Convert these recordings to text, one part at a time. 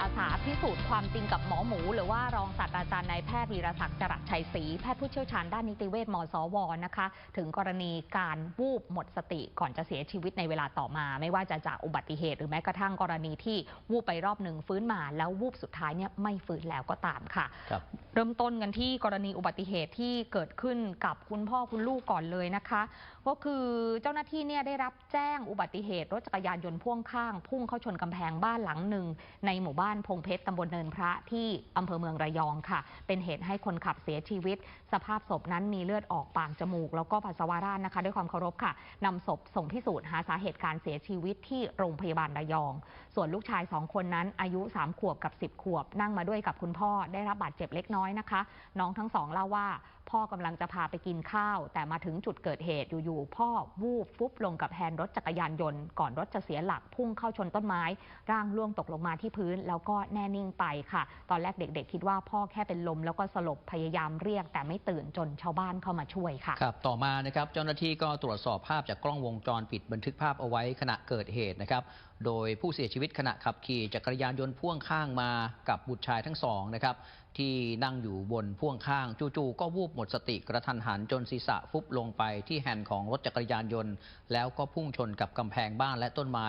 อาสาพิสูจน์ความจริงกับหมอหมู หรือว่ารองศาสตราจารย์นายแพทย์วีรศักดิ์จรัสชัยศรีแพทย์ผู้เชี่ยวชาญด้านนิติเวชมสวนะคะ ถึงกรณีการวูบหมดสติก่อนจะเสียชีวิตในเวลาต่อมา ไม่ว่าจะจากอุบัติเหตุ หรือแม้กระทั่งกรณีที่วูบไปรอบหนึ่งฟื้นมาแล้ววูบสุดท้ายเนี่ยไม่ฟื้นแล้วก็ตามค่ะครับเริ่มต้นกันที่กรณีอุบัติเหตุที่เกิดขึ้นกับคุณพ่อคุณลูกก่อนเลยนะคะ ก็คือเจ้าหน้าที่เนี่ยได้รับแจ้งอุบัติเหตุรถจักรยานยนต์พ่วงข้าง พุ่งเข้าชนกำแพงบ้านหลังหนึ่งในหมู่บ้านพงเพชรตำบลเนินพระที่อำเภอเมืองระยองค่ะ เป็นเหตุให้คนขับเสียชีวิต สภาพศพนั้นมีเลือดออกปากจมูก แล้วก็ปัสสาวะราดนะคะ ด้วยความเคารพค่ะนำศพส่งพิสูจน์หาสาเหตุการเสียชีวิตที่โรงพยาบาลระยอง ส่วนลูกชายสองคนนั้นอายุ 3 ขวบกับ 10 ขวบ นั่งมาด้วยกับคุณพ่อได้รับบาดเจ็บเล็กน้อยนะคะ น้องทั้งสองเล่าว่า พ่อกำลังจะพาไปกินข้าว แต่มาถึงจุดเกิดเหตุอยู่ๆพ่อวูบฟุบลงกับแฮนด์รถจักรยานยนต์ ก่อนรถจะเสียหลักพุ่งเข้าชนต้นไม้ ร่างล่วงตกลงมาที่พื้น แล้วก็แน่นิ่งไปค่ะ ตอนแรกเด็กๆ คิดว่าพ่อแค่เป็นลมแล้วก็สลบพยายามเรียก แต่ไม่ตื่นจนชาวบ้านเข้ามาช่วยค่ะครับต่อมานะครับเจ้าหน้าที่ก็ตรวจสอบภาพจากกล้องวงจรปิดบันทึกภาพเอาไว้ขณะเกิดเหตุนะครับโดยผู้เสียชีวิตขณะขับขี่จักรยานยนต์พ่วงข้างมากับบุตรชายทั้งสองนะครับ ที่นั่งอยู่บนพ่วงข้างจู่ๆก็วูบหมดสติกระทันหันจนศีรษะฟุบลงไปที่แฮนด์ของรถจักรยานยนต์ แล้วก็พุ่งชนกับกำแพงบ้านและต้นไม้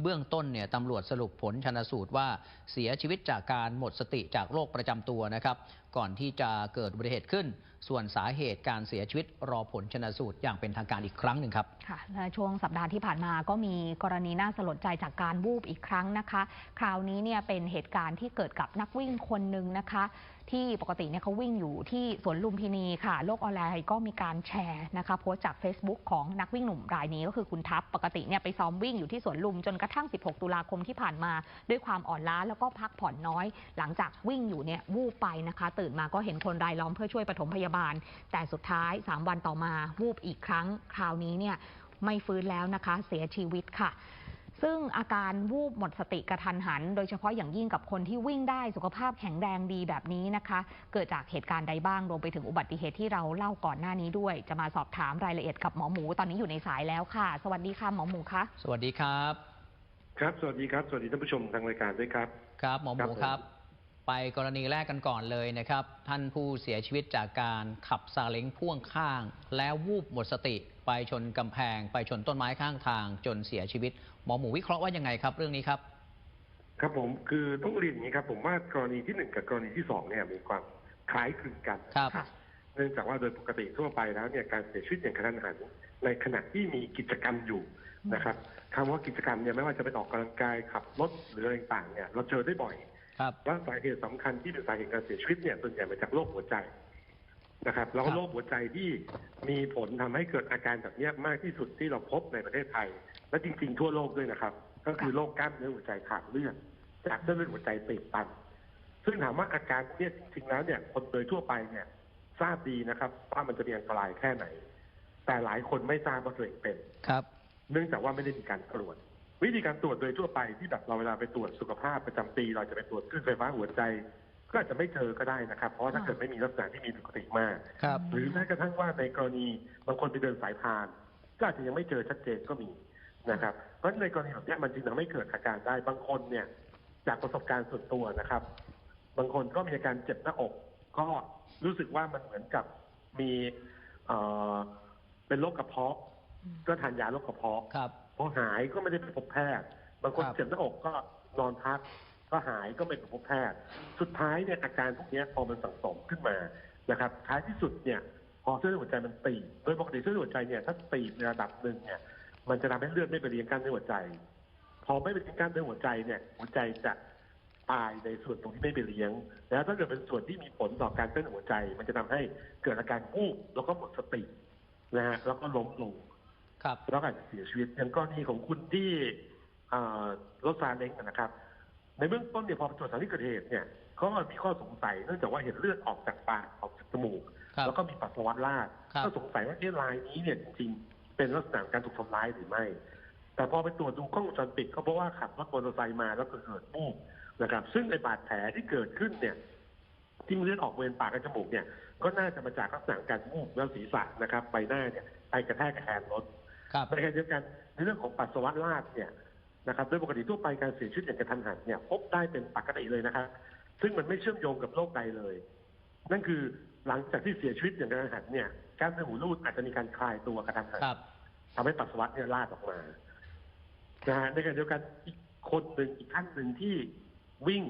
เบื้องต้นเนี่ยตำรวจสรุปผลชนสูตรว่าเสียชีวิตจากการหมดสติจากโรคประจำตัวนะครับ ก่อนที่จะเกิดอุบัติเหตุขึ้น ส่วนสาเหตุการเสียชีวิตรอผลชนสูตรอย่างเป็นทางการอีกครั้งหนึ่งครับค่ะและช่วงสัปดาห์ที่ผ่านมาก็มีกรณีน่าสลดใจจากการวูบอีกครั้งนะคะ คราวนี้เนี่ยเป็นเหตุการณ์ที่เกิดกับนักวิ่งคนหนึ่งนะคะ ที่ปกติเนี่ยเขาวิ่งอยู่ที่สวนลุมพินีค่ะ โลกออนไลน์ก็มีการแชร์นะคะโพสต์จาก Facebook ของนักวิ่งหนุ่มรายนี้ก็คือคุณทัพปกติเนี่ยไปซ้อมวิ่งอยู่ที่สวนลุมจนกระทั่ง 16 ตุลาคมที่ผ่านมา ด้วยความอ่อนล้าแล้วก็พักผ่อนน้อย หลังจากวิ่งอยู่เนี่ยวูบไปนะคะ ตื่นมาก็เห็นคนรายล้อมเพื่อช่วยปฐมพยาบาล แต่สุดท้าย 3 วันต่อมาวูบอีกครั้งคราวนี้เนี่ยไม่ฟื้นแล้วนะคะ เสียชีวิตค่ะ ซึ่งอาการวูบหมดสติกระทันหัน โดยเฉพาะอย่างยิ่งกับคนที่วิ่งได้สุขภาพแข็งแรงดีแบบนี้นะคะ เกิดจากเหตุการณ์ใดบ้างรวมไปถึงอุบัติเหตุที่เราเล่าก่อนหน้านี้ด้วย จะมาสอบถามรายละเอียดกับหมอหมูตอนนี้อยู่ในสายแล้วค่ะ สวัสดีค่ะหมอหมูคะสวัสดีครับ ครับ สวัสดีครับ สวัสดีท่านผู้ชมทางรายการด้วยครับ ครับหมอหมูครับผมครับ ไปกรณีแรกกันก่อนเลยนะครับ ท่านผู้เสียชีวิตจากการขับซาเล้งพ่วงข้าง แล้ววูบหมดสติ ไปชนกำแพง ไปชนต้นไม้ข้างทางจนเสียชีวิต หมอหมูวิเคราะห์ว่ายังไงครับเรื่องนี้ครับ ครับผมคือต้องเรียนอย่างนี้ครับ ผมว่ากรณีที่หนึ่งกับกรณีที่สองเนี่ยมีความคล้ายคลึงกันครับค่ะเนื่องจากว่าโดยปกติทั่วไปแล้วเนี่ยการเสียชีวิตอย่างกระทันหันในขณะที่มีกิจกรรมอยู่นะครับคำว่ากิจกรรมเนี่ยไม่ว่าจะเป็นออกกำลังกายขับรถหรืออะไรต่างๆเนี่ยเราเจอได้บ่อย ครับและสาเหตุสำคัญที่เป็นสาเหตุการเสียชีวิตเนี่ยส่วนใหญ่มาจากโรคหัวใจนะครับแล้วครัก็บโรคหัวใจที่มีผลทำให้เกิดอาการแบบเนี้ยมากที่สุดที่เราพบในประเทศไทย และจริง ๆ ทั่วโลกด้วยนะครับ ก็คือโรคกล้ามเนื้อหัวใจขาดเลือดจากเส้นเลือดหัวใจตีบตัน ซึ่งถามว่าอาการพวกเนี้ยจริงๆแล้วเนี่ย คนโดยทั่วไปเนี่ย ทราบดีนะครับ ว่ามันจะมีอันตรายแค่ไหน แต่หลายคนไม่ทราบว่าตัวเองเป็นครับ เนื่องจากว่าไม่ได้มีการตรวจ วิธีการตรวจโดยทั่วไปที่แบบเราเวลาไปตรวจสุขภาพประจำปี เราจะไปตรวจคลื่นไฟฟ้าหัวใจ ก็อาจจะไม่เจอก็ได้นะครับ เพราะว่าถ้าเกิดไม่มีลักษณะที่มีปกติมากครับหรือแม้กระทั่งว่าในกรณีบางคนไปเดินสายพาน ก็อาจจะยังไม่เจอชัดเจนก็มีนะครับเพราะฉะนั้นในกรณีแบบเนี้ยมันจึงทำให้เกิดอาการได้บางคนเนี่ย จากประสบการณ์ส่วนตัวนะครับ บางคนก็มีอาการเจ็บหน้าอก ก็รู้สึกว่ามันเหมือนกับมีเอ่อเป็นโรคกระเพาะ ก็ทานยาโรคกระเพาะครับ พอหายก็ไม่ได้ไปพบแพทย์ บางคนครับเจ็บหน้าอกก็นอนพัก ก็หายก็ไม่ไปพบแพทย์ สุดท้ายเนี่ยอาการพวกเนี้ยพอมันสั่งสมขึ้นมานะครับ ท้ายที่สุดเนี่ยพอเส้นเลือดหัวใจมันตีบโดยปกติเส้นเลือดหัวใจเนี่ยถ้าตีบในระดับหนึ่งเนี่ย มันจะทำให้เลือดไม่ไปเลี้ยงกล้ามเนื้อหัวใจ พอไม่ไปเลี้ยงกล้ามเนื้อหัวใจเนี่ย หัวใจจะตายในส่วนตรงที่ไม่ไปเลี้ยง แล้วถ้าเกิดเป็นส่วนที่มีผลต่อการเต้นหัวใจ มันจะทำให้เกิดอาการวูบแล้วก็หมดสตินะฮะแล้วก็ล้มลง ครับแล้วก็อาจจะเสียชีวิตอย่างกรณีของคุณที่เอ่อรถซาเล้งนะครับ ในเบื้องต้นเนี่ยพอไปตรวจสารที่เกิดเหตุเนี่ยก็มีข้อสงสัยเนื่องจากว่าเห็นเลือดออกจากปากออกจากจมูกครับแล้วก็มีปัสสาวะราดครับก็สงสัยว่าเอ๊ะรายนี้เนี่ยจริงๆเป็นลักษณะการถูกทำร้ายหรือไม่ แต่พอไปตรวจดูกล้องวงจรปิดก็เพราะว่าขับรถมอเตอร์ไซค์มาแล้วก็เกิดวูบนะครับ ซึ่งในบาดแผลที่เกิดขึ้นเนี่ยที่มีเลือดออกบริเวณปากกับจมูกเนี่ยก็น่าจะมาจากลักษณะการวูบแล้วศีรษะนะครับใบหน้าเนี่ยไปกระแทกกับแฮนด์รถ ครับในขณะเดียวกันในเรื่องของปัสสาวะราดเนี่ยนะครับโดยปกติทั่วไปการเสียชีวิตอย่างกระทันหันเนี่ยพบได้เป็นปกติเลยนะครับ ซึ่งมันไม่เชื่อมโยงกับโรคใดเลย นั่นคือหลังจากที่เสียชีวิตอย่างกระทันหันเนี่ยกล้ามเนื้อหูรูดอาจจะมีการคลายตัวกระทันหันครับ ทำให้ปัสสาวะเนี่ยลาดออกมานะฮะในขณะเดียวกันอีกคนหนึ่งอีกท่านหนึ่งที่วิ่ง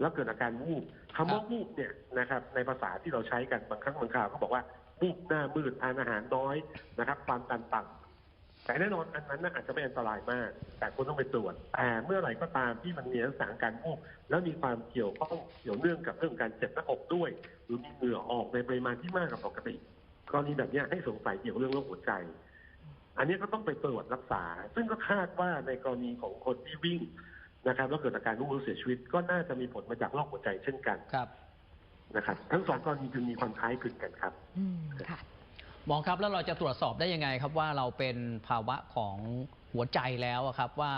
แล้วเกิดอาการวูบคำว่าครับวูบเนี่ยนะครับ ในภาษาที่เราใช้กันบางครั้งบางคราวก็บอกว่าวูบหน้ามืดทานอาหารน้อยนะครับ ความดันต่ำ แต่แน่นอนอันนั้นน่ะอาจจะไม่อันตรายมาก แต่คุณต้องไปตรวจแต่เมื่อไหร่ก็ตามที่มันมีลักษณะของการวูบแล้วมีความเกี่ยวข้องเกี่ยวเนื่องกับเรื่องการเจ็บหน้าอกด้วย หรือมีเหงื่อออกในปริมาณที่มากกว่าปกติกรณีแบบเนี้ยให้สงสัยเกี่ยวกับเรื่องโรคหัวใจ อันนี้ก็ต้องไปตรวจรักษา ซึ่งก็คาดว่าในกรณีของคนที่วิ่งนะครับแล้วเกิดอาการรุ่งรู้เสียชีวิต ก็น่าจะมีผลมาจากโรคหัวใจเช่นกันครับนะครับ ทั้งสองกรณีจึงมีความคล้ายคลึงกันครับ อืมค่ะห มอครับแล้วเราจะตรวจสอบได้ยังไงครับว่าเราเป็นภาวะของหัวใจแล้วอะครับว่า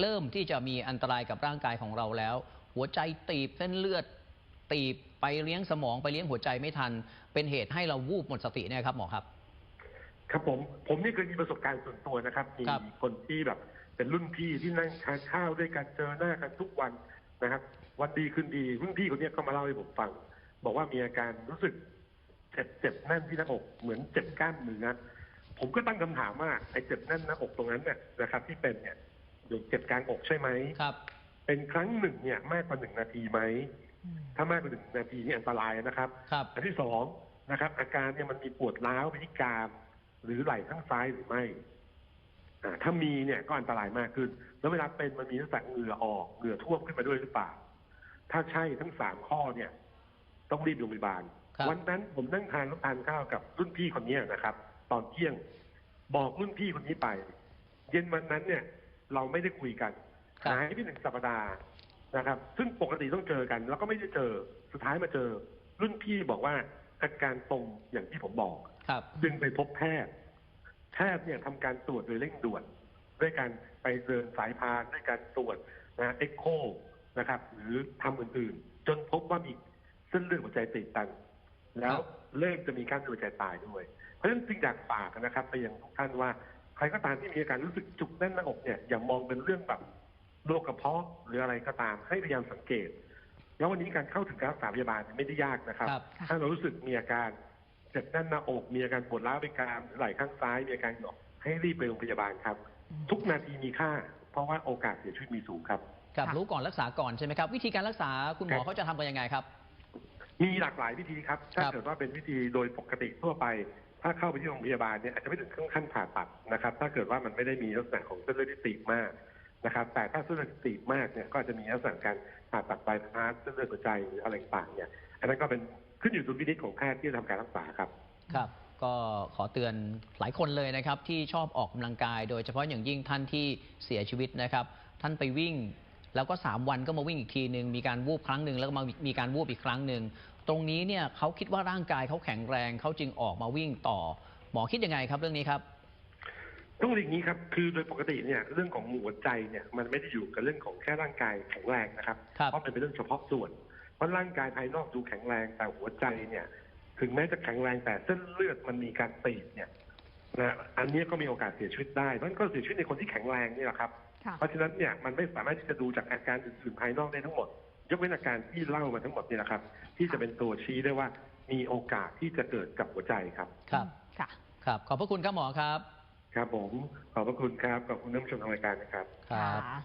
เริ่มที่จะมีอันตรายกับร่างกายของเราแล้ว หัวใจตีบเส้นเลือด ตีบไปเลี้ยงสมองไปเลี้ยงหัวใจไม่ทัน เป็นเหตุให้เราวูบหมดสติเนี่ยครับหมอครับ ครับผมผมนี่เคยมีประสบการณ์ส่วนตัวนะครับมีครับคนที่แบบเป็นรุ่นพี่ที่นั่งทานข้าวด้วยกันเจอหน้ากันทุกวันนะครับ วันดีคืนดีรุ่นพี่คนเนี้ยก็มาเล่าให้ผมฟัง บอกว่ามีอาการรู้สึก เจ็บเจ็บแน่นที่หน้าอกเหมือนเจ็บกล้ามเนื้อผมก็ตั้งคำถามว่าไอ้เจ็บแน่นหน้าอกตรงนั้นเนี่ยนะครับ ที่เป็นเนี่ยอยู่เจ็บกลางอกใช่ไหมครับ เป็นครั้งหนึ่งเนี่ยมากกว่าหนึ่งนาทีไหมถ้ามากกว่าหนึ่งนาทีนี่อันตรายนะครับครับอันที่สองนะครับ อาการเนี่ยมันมีปวดร้าวไปที่กรามหรือไหล่ข้างซ้ายหรือไม่อ่าถ้ามีเนี่ยก็อันตรายมากขึ้น แล้วเวลาเป็นมันมีลักษณะเหงื่อออกเหงื่อท่วมขึ้นมาด้วยหรือเปล่า ถ้าใช่ทั้งสามข้อเนี่ย ต้องรีบโรงพยาบาลครับ วันนั้นผมนั่งทานรับทานข้าวกับรุ่นพี่คนเนี้ยนะครับ ตอนเที่ยงบอกรุ่นพี่คนนี้ไป เย็นวันนั้นเนี่ย เราไม่ได้คุยกันครับหายไปหนึ่งสัปดาห์นะครับ ซึ่งปกติต้องเจอกัน แล้วก็ไม่ได้เจอสุดท้ายมาเจอ รุ่นพี่บอกว่าอาการตรงอย่างที่ผมบอกครับจึงไปพบแพทย์แพทย์เนี่ยทำการตรวจโดยเร่งด่วน ด้วยการไปเดินสายพานด้วยการตรวจนะเอ็กโคนะครับ หรือทำอื่นๆ จนพบว่ามีเส้นเลือดหัวใจตีบตัน แล้วเริ่มจะมีการหัวใจตายด้วย เพราะฉะนั้นจึงอยากฝากนะครับไปยังทุกท่านว่าใครก็ตามที่มีอาการรู้สึกจุกแน่นหน้าอกเนี่ยอย่ามองเป็นเรื่องแบบโรคกระเพาะหรืออะไรก็ตามให้พยายามสังเกต แล้ววันนี้การเข้าถึงการรักษาพยาบาลไม่ได้ยากนะครับครับค่ะถ้าเรารู้สึกมีอาการเจ็บแน่นหน้าอกมีอาการปวดร้าวไปกรามหรือไหล่ข้างซ้ายมีอาการหยอกให้รีบไปโรงพยาบาลครับ ทุกนาทีมีค่า เพราะว่าโอกาสเสียชีวิตมีสูงครับครับค่ะรู้ก่อนรักษาก่อนใช่ไหมครับ วิธีการรักษาคุณหมอครับเขาจะทำกันยังไงครับ มีหลากหลายวิธีครับ ถ้าครับเกิดว่าเป็นวิธีโดยปกติทั่วไป ถ้าเข้าไปที่โรงพยาบาลเนี่ยอาจจะไม่ถึงขั้นผ่าตัดนะครับ ถ้าเกิดว่ามันไม่ได้มีลักษณะของเส้นเลือดที่ตีบมากนะครับ แต่ถ้าเส้นเลือดที่ตีบมากเนี่ยก็อาจจะมีลักษณะการผ่าตัดบายพาสเส้นเลือดหัวใจหรืออะไรต่างๆเนี่ย อันนั้นก็เป็นขึ้นอยู่ดุลพินิจของแพทย์ที่จะทำการรักษาครับ ครับ ก็ขอเตือนหลายคนเลยนะครับ ที่ชอบออกกำลังกาย โดยเฉพาะอย่างยิ่งท่านที่เสียชีวิตนะครับ ท่านไปวิ่งแล้วก็ 3 วันก็มาวิ่งอีกทีหนึ่งมีการวูบครั้งหนึ่งแล้วก็มามีการวูบอีกครั้งหนึ่ง ตรงนี้เนี่ยเขาคิดว่าร่างกายเขาแข็งแรงเขาจึงออกมาวิ่งต่อ หมอคิดยังไงครับเรื่องนี้ครับต้องเรียนอย่างนี้ครับ คือโดยปกติเนี่ยเรื่องของหัวใจเนี่ยมันไม่ได้อยู่กับเรื่องของแค่ร่างกายแข็งแรงนะครับครับเพราะมันเป็นเรื่องเฉพาะส่วน เพราะร่างกายภายนอกดูแข็งแรงแต่หัวใจเนี่ยถึงแม้จะแข็งแรงแต่เส้นเลือดมันมีการตีบเนี่ยนะอันนี้ก็มีโอกาสเสียชีวิตได้เพราะฉะนั้นก็เสียชีวิตในคนที่แข็งแรงนี่แหละครับค่ะเพราะฉะนั้นเนี่ยมันไม่สามารถที่จะดูจากอาการอื่นๆภายนอกได้ทั้งหมด ยกเว้นอาการที่เล่ามาทั้งหมดนี่แหละครับ ที่จะเป็นตัวชี้ได้ว่ามีโอกาสที่จะเกิดกับหัวใจครับ ครับ ค่ะ ครับ ขอบพระคุณครับหมอครับ ครับผม ขอบพระคุณครับ ขอบคุณท่านผู้ชมทางรายการนะครับ ครับค่ะ